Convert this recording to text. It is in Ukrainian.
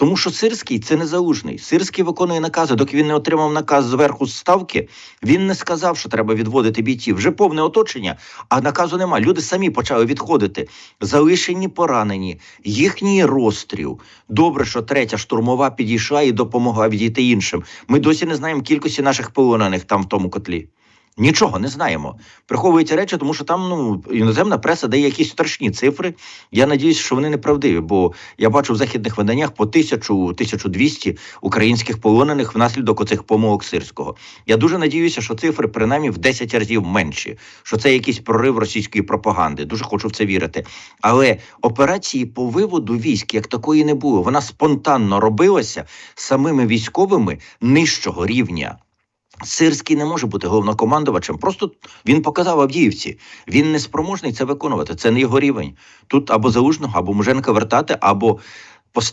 Тому що Сирський це не залужний. Сирський виконує накази. Доки він не отримав наказ зверху ставки, він не сказав, що треба відводити бійців. Вже повне оточення, а наказу нема. Люди самі почали відходити. Залишені поранені, їхній розстріл. Добре, що третя штурмова підійшла і допомогла відійти іншим. Ми досі не знаємо кількості наших полонених там в тому котлі. Нічого не знаємо. Приховуються речі, тому що там ну іноземна преса дає якісь страшні цифри. Я надіюсь, що вони неправдиві, бо я бачу в західних виданнях по тисячу, 1200 українських полонених внаслідок оцих помилок сирського. Я дуже надіюся, що цифри принаймні в 10 разів менші, що це якийсь прорив російської пропаганди. Дуже хочу в це вірити. Але операції по виводу військ як такої не було. Вона спонтанно робилася самими військовими нижчого рівня. Сирський не може бути головнокомандувачем. Просто він показав Авдіївці. Він не спроможний це виконувати. Це не його рівень. Тут або залужного, або Муженка вертати, або поставити.